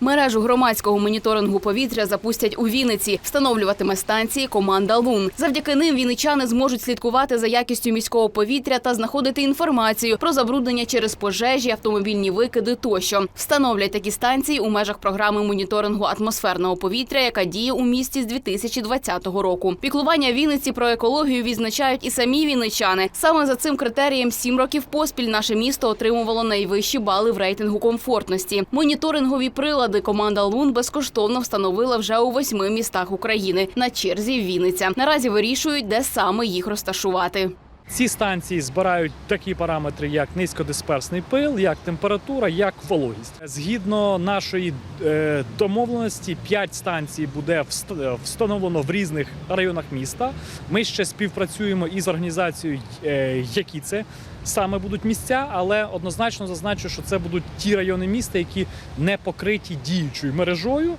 Мережу громадського моніторингу повітря запустять у Вінниці. Встановлюватиме станції команда Лун. Завдяки ним вінничани зможуть слідкувати за якістю міського повітря та знаходити інформацію про забруднення через пожежі, автомобільні викиди тощо. Встановлять такі станції у межах програми моніторингу атмосферного повітря, яка діє у місті з 2020 року. Піклування Вінниці про екологію відзначають і самі вінничани. Саме за цим критерієм сім років поспіль наше місто отримувало найвищі бали в рейтингу комфортності. Моніторингові прилади команда Лун безкоштовно встановила вже у восьми містах України. На черзі Вінниця. Наразі вирішують, де саме їх розташувати. Ці станції збирають такі параметри, як низькодисперсний пил, як температура, як вологість. Згідно нашої е, домовленості, 5 станцій буде вст- встановлено в різних районах міста. Ми ще співпрацюємо із організацією, е, які це саме будуть місця, але однозначно зазначу, що це будуть ті райони міста, які не покриті діючою мережою.